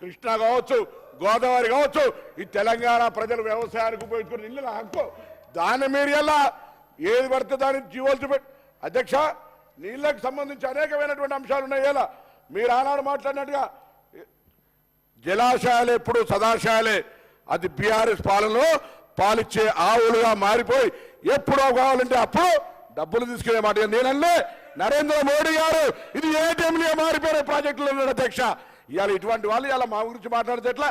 కృష్ణా కావచ్చు గోదావరి కావచ్చు ఈ తెలంగాణ ప్రజలు వ్యవసాయానికి ఉపయోగించుకుని ఇల్లు హక్కు. దాన్ని మీరు ఎలా ఏది పడితే దాన్ని జీవోలు చూపెట్టి అధ్యక్ష నీళ్ళకు సంబంధించి అనేకమైనటువంటి అంశాలు ఉన్నాయి. ఎలా? మీరు ఆనాడు మాట్లాడినట్టుగా జలాశయాలు ఎప్పుడు సదాశయాలే. అది బీఆర్ఎస్ పాలనలో పాలిచ్చే ఆవులుగా మారిపోయి ఎప్పుడో కావాలంటే అప్పుడు డబ్బులు తీసుకునే మాట. నేనల్లే నరేంద్ర మోడీ గారు ఇది ఏటీఎంలుగా మారిపోయిన ప్రాజెక్టులు అధ్యక్ష. ఇవాళ ఇటువంటి వాళ్ళు ఇలా మా గురించి మాట్లాడితే ఎట్లా?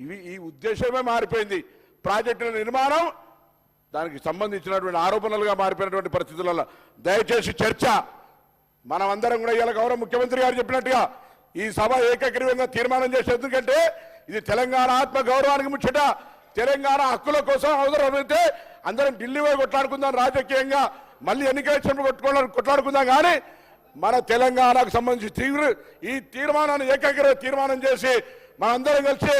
ఇవి ఈ ఉద్దేశమే మారిపోయింది. ప్రాజెక్టుల నిర్మాణం దానికి సంబంధించినటువంటి ఆరోపణలుగా మారిపోయినటువంటి పరిస్థితులలో దయచేసి చర్చ. మనమందరం కూడా ఇవాళ గౌరవ ముఖ్యమంత్రి గారు చెప్పినట్టుగా ఈ సభ ఏకగ్రీవంగా తీర్మానం చేసే ఎందుకంటే ఇది తెలంగాణ ఆత్మ గౌరవానికి ముచ్చట. తెలంగాణ హక్కుల కోసం అవసరమైతే అందరం ఢిల్లీ పోయి కొట్లాడుకుందాం రాజకీయంగా మళ్ళీ ఎన్నికల వచ్చినప్పుడు కొట్టుకోవడానికి కొట్లాడుకుందాం కానీ మన తెలంగాణకు సంబంధించి తీవ్ర ఈ తీర్మానాన్ని ఏకాగ్ర తీర్మానం చేసి మనందరం కలిసి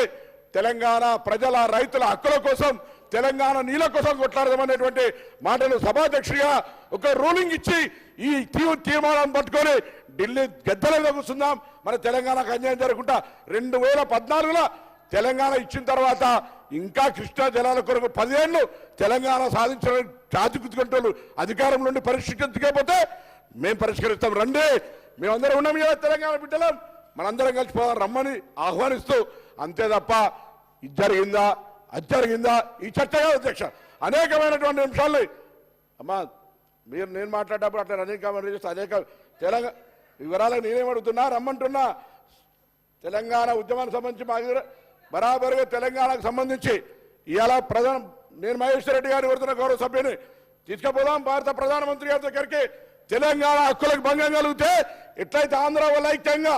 తెలంగాణ ప్రజల రైతుల హక్కుల కోసం తెలంగాణ నీళ్ళ కోసం కొట్లాడదామనేటువంటి మాటలు సభాధ్యక్షుడిగా ఒక రూలింగ్ ఇచ్చి ఈ తీవ్ర తీర్మానం పట్టుకొని ఢిల్లీ గద్దెలలో కూర్చుందాం మన తెలంగాణకు అన్యాయం జరగకుండా రెండు వేల పద్నాలుగులో తెలంగాణ ఇచ్చిన తర్వాత ఇంకా కృష్ణా జలాల కొరకు పదిహేళ్ళు తెలంగాణ సాధించడానికి చాచుకుతుకుంటూ అధికారం నుండి పరిష్కరించకపోతే మేము పరిష్కరిస్తాం రండి. మేమందరం ఉన్నాం కదా తెలంగాణ బిడ్డలం. మనందరం కలిసిపోదాం రమ్మని ఆహ్వానిస్తూ. అంతే తప్ప ఇది జరిగిందా? అది జరిగిందా? ఈ చర్చ కాదు అధ్యక్ష. అనేకమైనటువంటి అంశాలు అమ్మా మీరు నేను మాట్లాడేటప్పుడు అట్లా అనేక చేస్తే అనేక తెలంగాణ వివరాలకు నేనేమడుగుతున్నా రమ్మంటున్నా. తెలంగాణ ఉద్యమానికి సంబంధించి మా దగ్గర బరాబరుగా తెలంగాణకు సంబంధించి ఇవాళ ప్రధాన నేను మహేశ్వర రెడ్డి గారిని కోరుతున్న గౌరవ సభ్యుని తీసుకుపోదాం. భారత ప్రధానమంత్రి గారి దగ్గరికి తెలంగాణ హక్కులకు భంగం కలిగితే ఎట్లయితే ఆంధ్ర వాళ్ళు ఐక్యంగా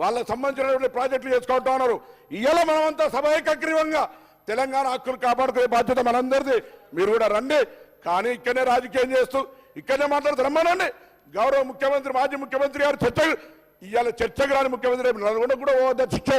వాళ్ళకి సంబంధించినటువంటి ప్రాజెక్టులు చేసుకుంటా ఉన్నారు. ఇవాళ మనమంతా సభ ఏకగ్రీవంగా తెలంగాణ హక్కులు కాపాడుకునే బాధ్యత మనందరిది. మీరు కూడా రండి. కానీ ఇక్కడనే రాజకీయం చేస్తూ ఇక్కడనే మాట్లాడుతూ రమ్మనండి. గౌరవ ముఖ్యమంత్రి మాజీ ముఖ్యమంత్రి గారు చర్చ ఇవాళ చర్చకు రాని ముఖ్యమంత్రి నల్గొండ కూడా పోవద్దా శిక్ష.